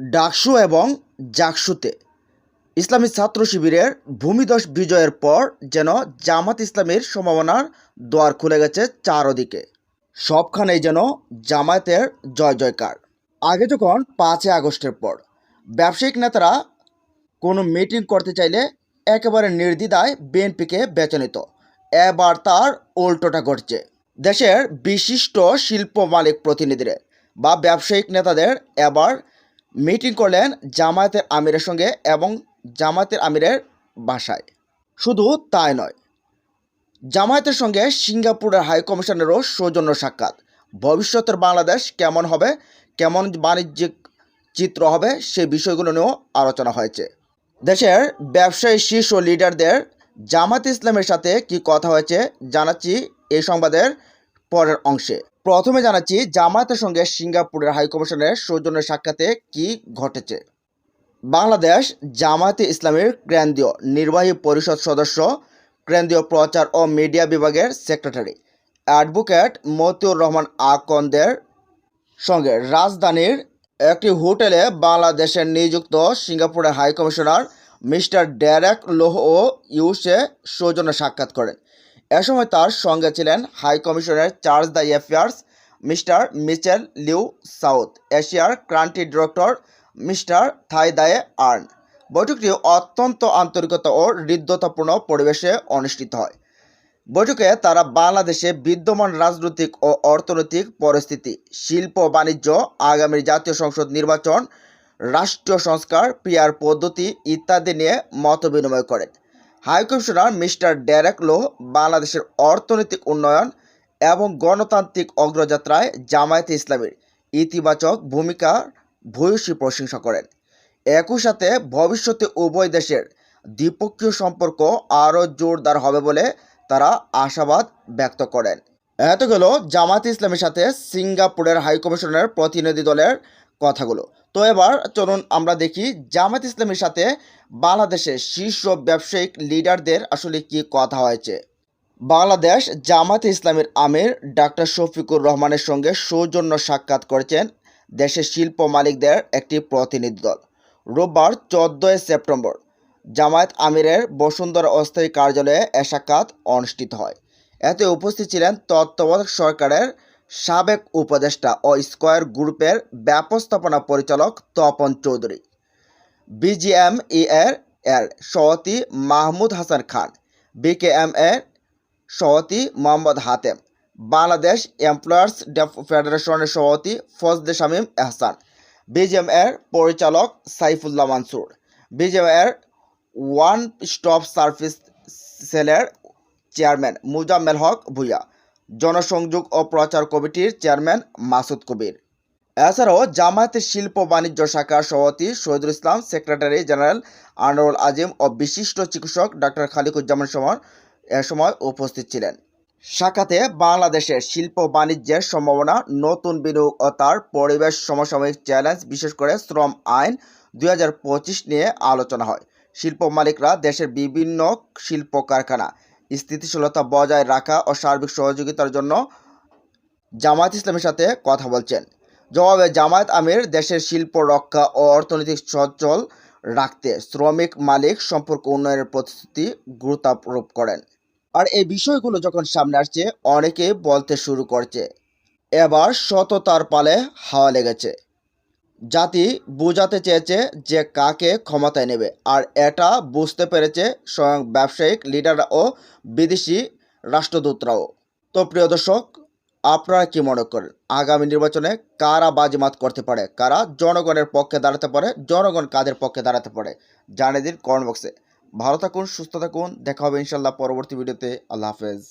ডাকসু এবং জাকসুতে। ইসলামী ছাত্র শিবিরের ভূমিদশ বিজয়ের পর যেন জামাত ইসলামের সম্ভাবনার দ্বার খুলে গেছে চারদিকে। সবখানেই যেন জামায়াতের জয় জয়কার। আগে যখন পাঁচই আগস্টের পর ব্যবসায়িক নেতারা কোনো মিটিং করতে চাইলে একেবারে নির্দ্বিধায় বিএনপিকে বেছে নিত। এবার তার উল্টোটা ঘটছে। দেশের বিশিষ্ট শিল্প মালিক প্রতিনিধিরা বা ব্যবসায়িক নেতাদের এবার মিটিং করলেন জামায়াতের আমিরের সঙ্গে এবং জামায়াতের আমিরের বাসায়। শুধু তাই নয়, জামায়াতের সঙ্গে সিঙ্গাপুরের হাই কমিশনেরও সৌজন্য সাক্ষাৎ। ভবিষ্যতের বাংলাদেশ কেমন হবে, কেমন বাণিজ্যিক চিত্র হবে সে বিষয়গুলো নিয়েও আলোচনা হয়েছে। দেশের ব্যবসায়ী, শীর্ষ লিডারদের জামাত ইসলামের সাথে কি কথা হয়েছে জানাচ্ছি এই সংবাদের পরের অংশে। প্রথমে জানাচ্ছি, জামায়াতের সঙ্গে সিঙ্গাপুরের হাইকমিশনের সৌজন্য সাক্ষাতে কি ঘটেছে? বাংলাদেশ জামায়াতে ইসলামের কেন্দ্রীয় নির্বাহী পরিষদ সদস্য, কেন্দ্রীয় প্রচার ও মিডিয়া বিভাগের সেক্রেটারি, অ্যাডভোকেট মতিউর রহমান আকন্দের সঙ্গে রাজধানীর একটি হোটেলে বাংলাদেশের নিযুক্ত সিঙ্গাপুরের হাইকমিশনার মিস্টার ড্যারেক লোহ ও ইউসে সৌজন্য সাক্ষাৎ করেন। এ সময় তার সঙ্গে ছিলেন হাই কমিশনের charge the affairs mister Mitchell Liu south, এশিয়ার ক্রান্তি ডিরেক্টর মিস্টার থাই দায়ে আর্ন। বৈঠকটি অত্যন্ত আন্তরিকতা ও হৃদ্যতাপূর্ণ পরিবেশে অনুষ্ঠিত হয়। বৈঠকে তারা বাংলাদেশে বিদ্যমান রাজনৈতিক ও অর্থনৈতিক পরিস্থিতি, শিল্প বাণিজ্য, আগামী জাতীয় সংসদ নির্বাচন, রাষ্ট্রীয় সংস্কার পিয়ার পদ্ধতি ইত্যাদি নিয়ে মত বিনিময় করেন। হাইকমিশনার মিস্টার ডেরেক লো বাংলাদেশের অর্থনৈতিক উন্নয়ন এবং গণতান্ত্রিক অগ্রযাত্রায় জামায়াতে ইসলামের ইতিবাচক ভূমিকার ভূয়সী প্রশংসা করেন। একই সাথে ভবিষ্যতে উভয় দেশের দ্বিপক্ষীয় সম্পর্ক আরও জোরদার হবে বলে তারা আশাবাদ ব্যক্ত করেন। এত গেল জামাত ইসলামের সাথে সিঙ্গাপুরের হাইকমিশনের প্রতিনিধি দলের কথাগুলো। তো এবার চলুন আমরা দেখি জামাত ইসলামের সাথে বাংলাদেশের শীর্ষ ব্যবসায়িক লিডারদের আসলে কি কথা হয়েছে। বাংলাদেশ জামাতে ইসলামের আমির ডাক্তার শফিকুর রহমানের সঙ্গে সৌজন্য সাক্ষাৎ করেছেন দেশের শিল্প মালিকদের একটি প্রতিনিধি দল। রোববার চোদ্দোই সেপ্টেম্বর জামায়াত আমিরের বসুন্ধরা অস্থায়ী কার্যালয়ে এ সাক্ষাৎ অনুষ্ঠিত হয়। এতে উপস্থিত ছিলেন তত্ত্বাবধায়ক সরকারের সাবেক উপদেষ্টা ও স্কয়ার গ্রুপের ব্যবস্থাপনা পরিচালক তপন চৌধুরী। বিজিএম এর এর সভাপতি মাহমুদ হাসান খান বিকেএম এর সভাপতি মোহাম্মদ হাতেম, বাংলাদেশ এমপ্লয়ার্স ফেডারেশনের সভাপতি ফজলে শামীম এহসান বিজিএম এর পরিচালক সাইফুল্লাহ মানসুর বিজিএম এর ওয়ান স্টপ সার্ভিস সেলের চেয়ারম্যান মুজাম্মেল হক ভুইয়া জনসংযোগ ও প্রচার কমিটির চেয়ারম্যান মাসুদ কবির। এছাড়াও জামায়াতের শিল্প বাণিজ্য শাখার সভাপতি শহীদুল ইসলাম, সেক্রেটারি জেনারেল আনোয়ারুল আজিম ও বিশিষ্ট চিকিৎসক ডাক্তার খালিকুজ্জামান সমর এ সময় উপস্থিত ছিলেন। শাখাতে বাংলাদেশের শিল্প বাণিজ্যের সম্ভাবনা, নতুন বিনিয়োগ ও তার পরিবেশ সমসাময়িক চ্যালেঞ্জ, বিশেষ করে শ্রম আইন দুই হাজার পঁচিশ নিয়ে আলোচনা হয়। শিল্প মালিকরা দেশের বিভিন্ন শিল্প কারখানা স্থিতিশীলতা বজায় রাখা ও সার্বিক সহযোগিতার জন্য জামায়াত ইসলামের সাথে কথা বলছেন। জবাবে জামায়াত আমির দেশের শিল্প, রক্ষা ও অর্থনৈতিক সচল রাখতে শ্রমিক মালিক সম্পর্ক উন্নয়নের প্রতিশ্রুতি গুরুত্বারোপ করেন। আর এই বিষয়গুলো যখন সামনে আসছে অনেকে বলতে শুরু করছে, এবার সততার পালে হাওয়া লেগেছে। জাতি বোঝাতে চেয়েছে যে কাকে ক্ষমতায় নেবে, আর এটা বুঝতে পেরেছে স্বয়ং ব্যবসায়িক লিডাররা ও বিদেশি রাষ্ট্রদূতরাও। তো প্রিয় দর্শক, আপনারা কি মনে করেন, আগামী নির্বাচনে কারা বাজিমাত করতে পারে? কারা জনগণের পক্ষে দাঁড়াতে পারে, জনগণ কাদের পক্ষে দাঁড়াতে পারে? জানিয়ে দিন কমেন্ট বক্সে। ভালো থাকুন, সুস্থ থাকুন, দেখা হবে ইনশাল্লাহ পরবর্তী ভিডিওতে। আল্লাহ হাফেজ।